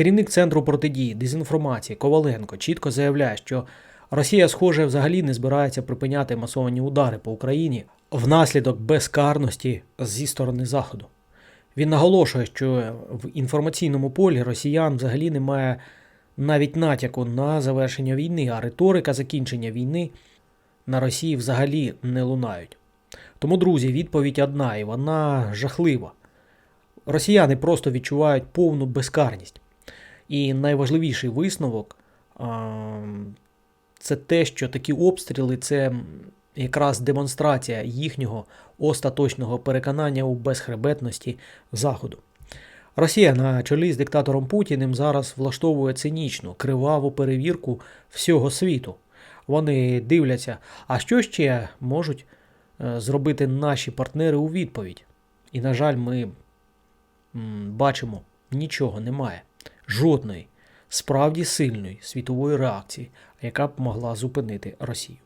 Керівник центру протидії дезінформації Коваленко чітко заявляє, що Росія, схоже, взагалі не збирається припиняти масовані удари по Україні внаслідок безкарності зі сторони Заходу. Він наголошує, що в інформаційному полі росіян взагалі немає навіть натяку на завершення війни, а риторика закінчення війни на Росії взагалі не лунають. Тому, друзі, відповідь одна, і вона жахлива. Росіяни просто відчувають повну безкарність. І найважливіший висновок це те, що такі обстріли це якраз демонстрація їхнього остаточного переконання у безхребетності Заходу. Росія на чолі з диктатором Путіним зараз влаштовує цинічну, криваву перевірку всього світу. Вони дивляться, а що ще можуть е, зробити наші партнери у відповідь. І, на жаль, ми бачимо, нічого немає жодної справді сильної світової реакції, яка б могла зупинити Росію.